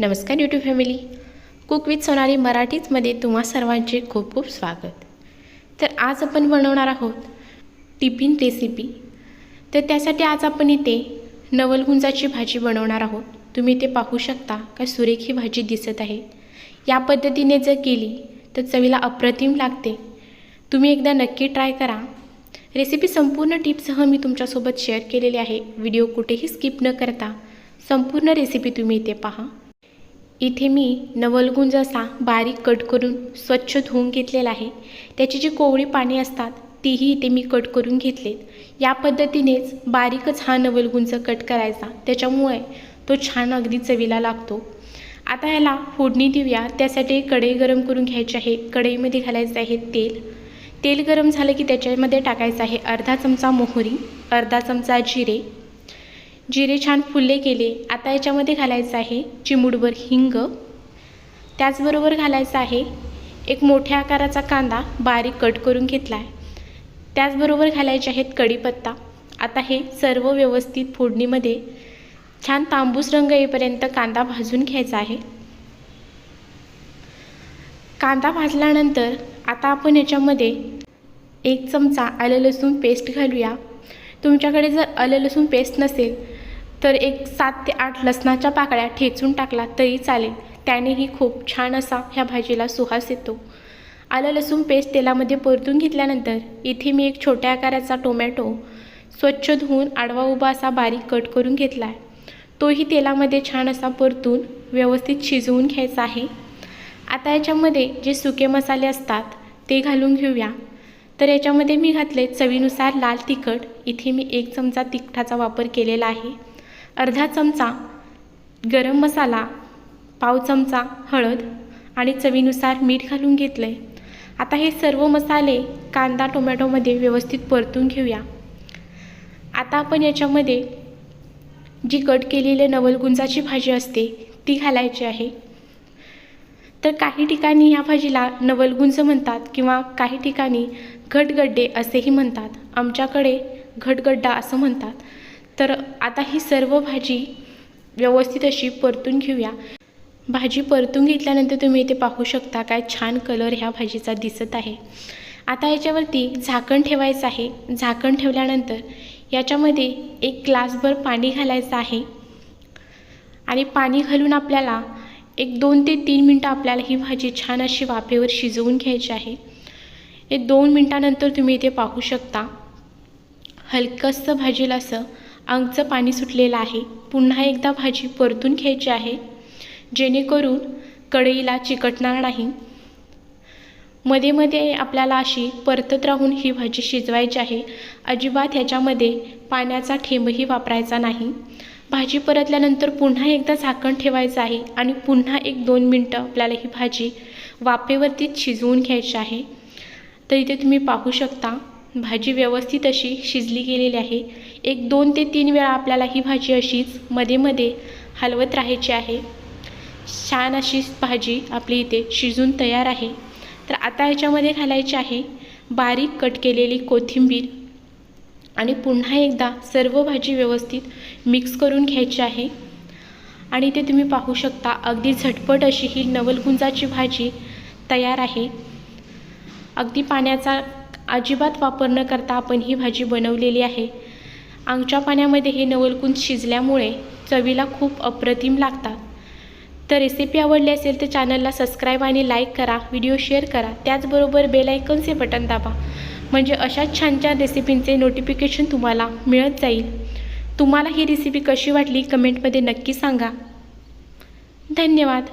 नमस्कार YouTube family cook with Sonali मराठीचमध्ये तुम्हा सर्वांचे खूप खूप स्वागत. तर आज आपण बनवणार आहोत टिफिन रेसिपी तर त्यासाठी आज आपण इथे नवलगुंजाची भाजी बनवणार आहोत. तुम्ही इथे पाहू शकता का सुरेख ही भाजी दिसत आहे. या पद्धतीने जर केली तर चवीला अप्रतिम लागते. तुम्ही एकदा नक्की ट्राय करा. रेसिपी संपूर्ण टिप्ससह मी तुमच्यासोबत शेअर केलेली आहे. व्हिडिओ कुठेही स्किप न करता संपूर्ण रेसिपी तुम्ही इथे पहा. इथे मी नवलगुंज असा बारीक कट करून स्वच्छ धुवून घेतलेला आहे. त्याची जी कोवळी पाणी असतात तीही इथे मी कट करून घेतलेत. या पद्धतीनेच बारीकच हा नवलगुंज कट करायचा. त्याच्यामुळे तो छान अगदी चवीला लागतो. आता याला फोडणी देऊया. त्यासाठी कढई गरम करून घ्यायची आहे. कढईमध्ये घालायचं आहे तेल. तेल गरम झालं की त्याच्यामध्ये टाकायचं आहे अर्धा चमचा मोहरी अर्धा चमचा जिरे जिरे छान फुल्ले केले. आता याच्यामध्ये घालायचं आहे चिमूडभर हिंग. त्याचबरोबर घालायचं आहे एक मोठ्या आकाराचा कांदा बारीक कट करून घेतला आहे त्याचबरोबर घालायचे आहेत कढीपत्ता. आता हे सर्व व्यवस्थित फोडणीमध्ये छान तांबूस रंग येईपर्यंत कांदा भाजून घ्यायचा आहे. कांदा भाजल्यानंतर आता आपण याच्यामध्ये एक चमचा आलं लसूण पेस्ट घालूया. तुमच्याकडे जर आलं लसूण पेस्ट नसेल तर एक सात ते आठ लसणाच्या पाकळ्या ठेचून टाकला तरी चालेल. त्यानेही खूप छान असा ह्या भाजीला सुहास येतो. आलं लसूण पेस्ट तेलामध्ये परतून घेतल्यानंतर इथे मी एक छोट्या आकाराचा टोमॅटो स्वच्छ धुवून आडवा उभा असा बारीक कट करून घेतला आहे. तोही तेलामध्ये छान असा परतून व्यवस्थित शिजवून घ्यायचा आहे. आता याच्यामध्ये जे सुके मसाले असतात ते घालून घेऊया. तर याच्यामध्ये मी घातले चवीनुसार लाल तिखट. इथे मी एक चमचा तिखटाचा वापर केलेला आहे. अर्धा चमचा गरम मसाला पाव चमचा हळद आणि चवीनुसार मीठ घालून घेतलं आहे आता हे सर्व मसाले कांदा टोमॅटोमध्ये व्यवस्थित परतून घेऊया. आता आपण याच्यामध्ये जी कट केलेली नवलगुंजाची भाजी असते ती घालायची आहे. तर काही ठिकाणी ह्या भाजीला नवलगुंज म्हणतात किंवा काही ठिकाणी घटगड्डे असेही म्हणतात. आमच्याकडे घटगड्डा असं म्हणतात. तर आता ही सर्व भाजी व्यवस्थित अशी परतून घेऊया. भाजी परतून घेतल्यानंतर तुम्ही इथे पाहू शकता काय छान कलर ह्या भाजीचा दिसत आहे. आता याच्यावरती झाकण ठेवायचं आहे. झाकण ठेवल्यानंतर याच्यामध्ये एक ग्लासभर पाणी घालायचं आहे. आणि पाणी घालून आपल्याला एक दोन ते तीन मिनटं आपल्याला ही भाजी छान अशी वाफेवर शिजवून घ्यायची आहे. एक दोन मिनटानंतर तुम्ही इथे पाहू शकता. हलकंसं भाजीला असं अंगचं पाणी सुटलेलं आहे. पुन्हा एकदा भाजी परतून घ्यायची आहे. जेणेकरून कढईला चिकटणार नाही. मध्ये मध्ये आपल्याला अशी परतत राहून ही भाजी शिजवायची आहे. अजिबात ह्याच्यामध्ये पाण्याचा ठेंबही वापरायचा नाही. भाजी परतल्यानंतर पुन्हा एकदा झाकण ठेवायचं आहे आणि पुन्हा एक दोन मिनटं आपल्याला ही भाजी वाफेवरतीच शिजवून घ्यायची आहे. तर इथे तुम्ही पाहू शकता भाजी व्यवस्थित अशी शिजली गेलेली आहे. एक दोन ते तीन वेळा आपल्याला ही भाजी अशीच मध्ये मध्ये हलवत राहायची आहे. छान अशी भाजी आपली इथे शिजून तयार आहे. तर आता याच्यामध्ये घालायची आहे बारीक कट केलेली कोथिंबीर आणि पुन्हा एकदा सर्व भाजी व्यवस्थित मिक्स करून घ्यायची आहे. आणि ते तुम्ही पाहू शकता अगदी झटपट अशी ही नवलगुंजाची भाजी तयार आहे. अगदी पाण्याचा अजिबात वापर न करता आपण ही भाजी बनवलेली आहे. आंगच्या पाण्यामध्ये हे नवलकुंज शिजल्यामुळे चवीला खूप अप्रतिम लागतात. तर रेसिपी आवडली असेल तर चॅनलला सबस्क्राईब आणि लाईक करा व्हिडिओ शेअर करा. त्याचबरोबर बेलायकनचे बटन दाबा. म्हणजे अशाच छान छान रेसिपींचे नोटिफिकेशन तुम्हाला मिळत जाईल. तुम्हाला ही रेसिपी कशी वाटली कमेंटमध्ये नक्की सांगा. धन्यवाद.